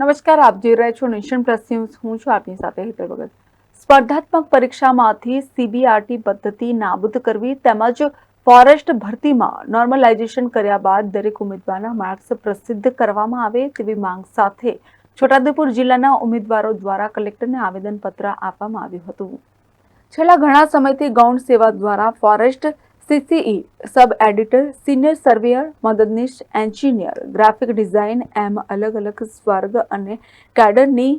નમસ્કાર, આપ જોઈ રહ્યા છો નેશન પ્લસ ન્યૂઝ. હું છું આપની સાથે હેતલ ભગત. સ્પર્ધાત્મક પરીક્ષામાંથી સીબીઆરટી પદ્ધતિ નાબૂદ કરવી તેમજ ફોરેસ્ટ ભરતીમાં નોર્મલાઇઝેશન કર્યા બાદ દરેક ઉમેદવારના માર્ક્સ પ્રસિદ્ધ કરવામાં આવે તેવી માંગ સાથે છોટાઉદેપુર જિલ્લાના ઉમેદવારો દ્વારા કલેક્ટરને આવેદનપત્ર આપવામાં આવ્યું હતું. છેલ્લા ઘણા સમયથી ગૌણ સેવા દ્વારા forest CCE sub editor, senior surveyor, મદદનીશ, એન્જિનિયર, ગ્રાફિક ડિઝાઇન, એમ અલગ અલગ સ્વર્ગ અને કેડરની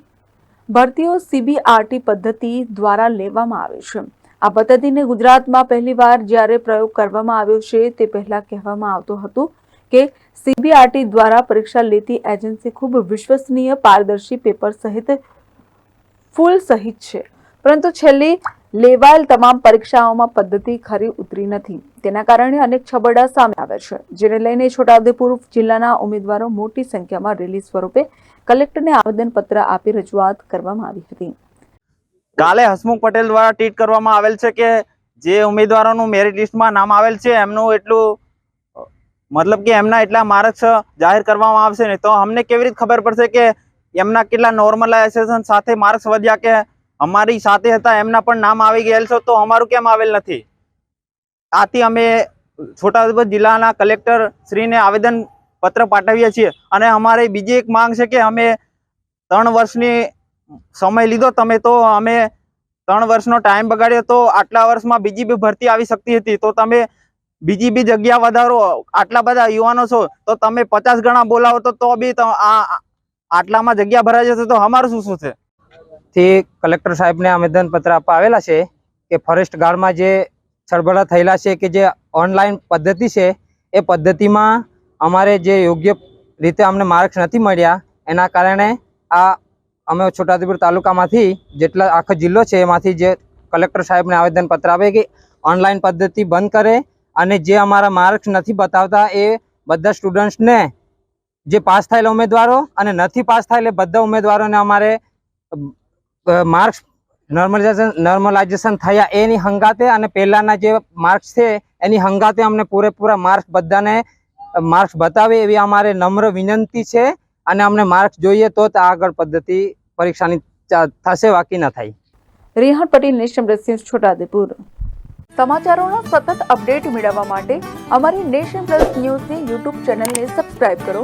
ભરતીઓ સીબીઆરટી પદ્ધતિ દ્વારા લેવામાં આવે છે. આ પદ્ધતિને ગુજરાતમાં પહેલીવાર જ્યારે પ્રયોગ કરવામાં આવ્યો છે, તે પહેલા કહેવામાં આવતું હતું કે સીબીઆરટી દ્વારા પરીક્ષા લેતી એજન્સી ખૂબ વિશ્વસનીય પારદર્શી પેપર સહિત ફૂલ સહિત છે. પરંતુ છેલ્લી લેવાયેલ તમામ પરીક્ષાઓમાં પદ્ધતિ ખરી ઉતરી નથી. તેના કારણે અનેક છબરડા સામે આવ્યા છે, જેને લઈને છોટાઉદેપુર જિલ્લાના ઉમેદવારો મોટી સંખ્યામાં રેલી સ્વરૂપે કલેક્ટરને આવેદનપત્ર આપી રજૂઆત કરવામાં આવી હતી. કાલે હસમુખ પટેલ દ્વારા ટ્વીટ કરવામાં આવેલ છે કે જે ઉમેદવારોનું મેરિટ લિસ્ટમાં નામ આવેલ છે, એમનું એટલું, મતલબ કે એમના એટલા માર્ક્સ જાહેર કરવામાં આવશે ને તો અમને કેવી રીતે ખબર પડશે કે એમના કેટલા નોર્મલાઇઝેશન સાથે માર્ક્સ વધ્યા કે અમારી સાથે હતા, એમના પણ નામ આવી ગયેલ છે, તો અમારું કેમ આવેલ નથી? આથી અમે છોટાઉદેપુર જિલ્લાના કલેક્ટર શ્રીને આવેદન પત્ર પાઠવીએ છીએ અને અમારી બીજી એક માંગ છે કે અમે ત્રણ વર્ષની સમય લીધો, તમે તો અમે ત્રણ વર્ષનો ટાઈમ બગાડ્યો, તો આટલા વર્ષમાં બીજી બી ભરતી આવી શકતી હતી, તો તમે બીજી બી જગ્યા વધારો, આટલા બધા યુવાનો છો, તો તમે પચાસ ગણા બોલાવો તો બી આટલામાં જગ્યા ભરાઈ જશે, તો અમારું શું શું છે? થી કલેક્ટર સાહેબને આવેદનપત્ર આપવા આવેલા છે કે ફોરેસ્ટ ગાર્ડમાં જે છળબળા થયેલા છે કે જે ઓનલાઈન પદ્ધતિ છે, એ પદ્ધતિમાં અમારે જે યોગ્ય રીતે અમને માર્ક્સ નથી મળ્યા, એના કારણે આ અમે છોટાઉદેપુર તાલુકામાંથી જેટલા આખો જિલ્લો છે, એમાંથી જે કલેક્ટર સાહેબને આવેદનપત્ર આપે કે ઓનલાઈન પદ્ધતિ બંધ કરે અને જે અમારા માર્ક્સ નથી બતાવતા એ બધા સ્ટુડન્ટ્સને જે પાસ થયેલા ઉમેદવારો અને નથી પાસ થયેલા બધા ઉમેદવારોને અમારે માર્ક્સ નોર્મલાઇઝેશન નોર્મલાઇઝેશન થયા એની હંગાતે અને પહેલાંના જે માર્ક્સ છે, એની હંગાતે અમને પૂરેપૂરા માર્ક્સ બધાને માર્ક્સ બતાવે એવી અમારે નમ્ર વિનંતી છે અને અમને માર્ક્સ જોઈએ તો જ આગળ પદ્ધતિ પરીક્ષાની થશે, બાકી ન થાય. Rehan Patel, nation plus news, Chhotaudepur. સમાચારોનો સતત અપડેટ મેળવવા માટે અમારી નેશન પ્લસ ન્યૂઝની યુટ્યુબ ચેનલને સબસ્ક્રાઇબ કરો.